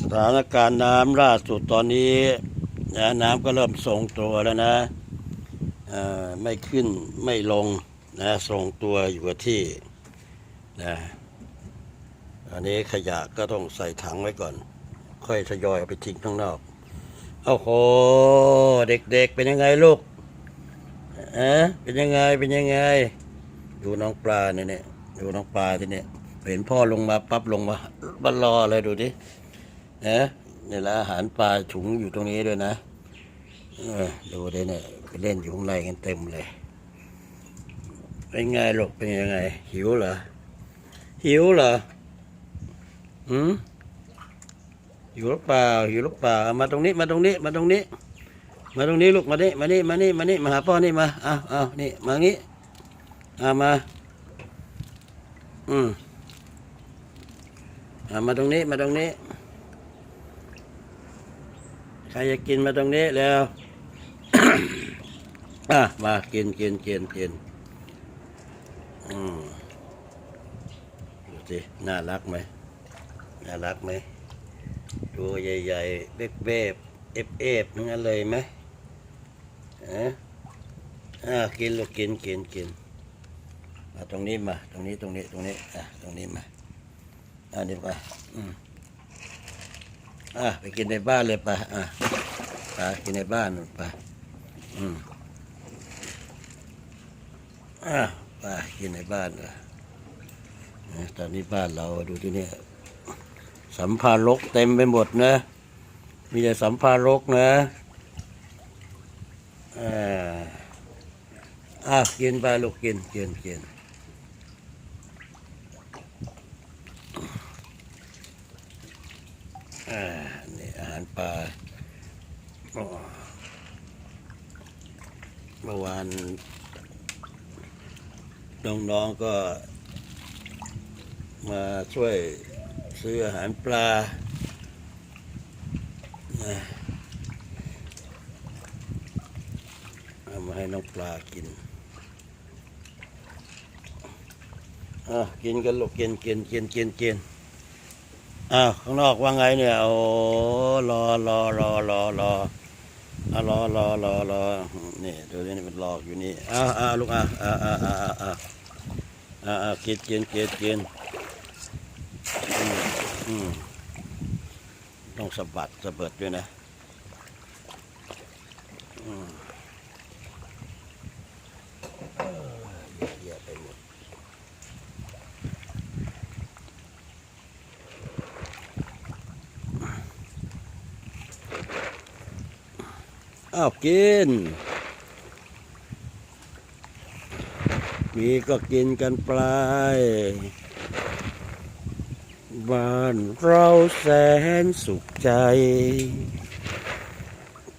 สถานการณ์น้ำล่าสุดตอนนี้นะน้ำก็เริ่มทรงตัวแล้วนะไม่ขึ้นไม่ลงนะทรงตัวอยู่กับที่นะอันนี้ขยะก็ต้องใส่ถังไว้ก่อน ค่อยทยอยเอาไปทิ้งข้างนอกโอ้โหเด็กๆเป็นยังไงลูกเอะเป็นยังไงเป็นยังไง ดูน้องปลาเนี่ยเนี่ยดูน้องปลาที่เนี่ย เห็นพ่อลงมาปั๊บลงมาบันรอเลยดูดินะเนี่ยละอาหารปลาถุงอยู่ตรงนี้ด้วยนะดูดิเนี่ยไปเล่นอยู่ข้างในกันเต็มเลย เป็นไงลูกเป็นยังไง หิวเหรอ หิวเหรอหืมหิวหรือเปล่าหิวหรือเปล่ามาตรงนี้มาตรงนี้มาตรงนี้ มาตรงนี้ลูกมานี่มานี่มานี่มานี่มาหาพ่อนี่มาเอาเอานี่มางี้เอามา อืม มาตรงนี้มาตรงนี้ ใครจะกินมาตรงนี้แล้วอะมากินกินกินกินอืมดูสิน่ารักไหมน่ารักไหมตัวใหญ่ๆเบ๊บๆเอฟเอฟนั่นเลยไหมเอะอะกินลูกกินกินกินมาตรงนี้มา ตรงนี้ตรงนี้ตรงนี้อะตรงนี้มา อันนี้ไปอืมอะไปกินในบ้านเลยไปอะไปกินในบ้านนู่นไปอืมอะไปกินในบ้านเลยนะตอนนี้บ้านเราดูที่นี่สัมภารกเต็มไปหมดนะ มีแต่สัมภารกนะอ่าอะกินไปลูกกินกินกิน อ่านี่อาหารปลาเมื่อวานน้องๆก็มาช่วยซื้ออาหารปลา เอามาให้น้องปลากินอะกินกันลูกกินกินกินกินกิน อ้าวข้างนอกว่าไงเนี่ยโอ้รอรอรอรอรออะรอรอรอรอนี่ดูนี่มันรออยู่นี่อ้าวอ้าวลูกอะอ่าอ่าอ่าอ่าอ่าอ่าอ่ากินกินกินกินอืมต้องสะบัดสะเบิดด้วยนะอืมเออเยอะแยะไปหมด อ้าวกิน มีก็กินกันไปบ้านเราแสนสุขใจ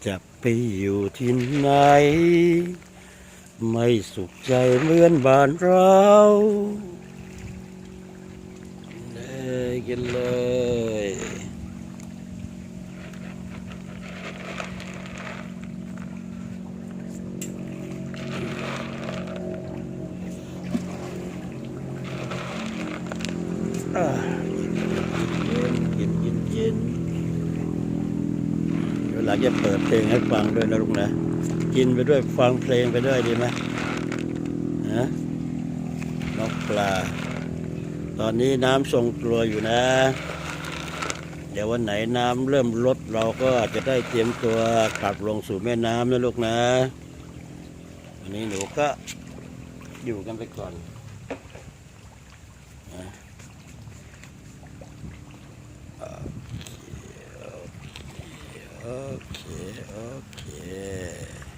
จะไปอยู่ที่ไหน ไม่สุขใจเหมือนบ้านเราเลยกินเลย อ่ากินกินกินเวลาจะเปิดเพลงให้ฟังด้วยนะลูกนะ กินไปด้วยฟังเพลงไปด้วยดีไหมฮะนกปลา ตอนนี้น้ำทรงตัวอยู่นะ เดี๋ยววันไหนน้ำเริ่มลดเราก็จะได้เตรียมตัวกลับลงสู่แม่น้ำนะลูกนะ วันนี้หนูก็อยู่กันไปก่อน Okay, okay.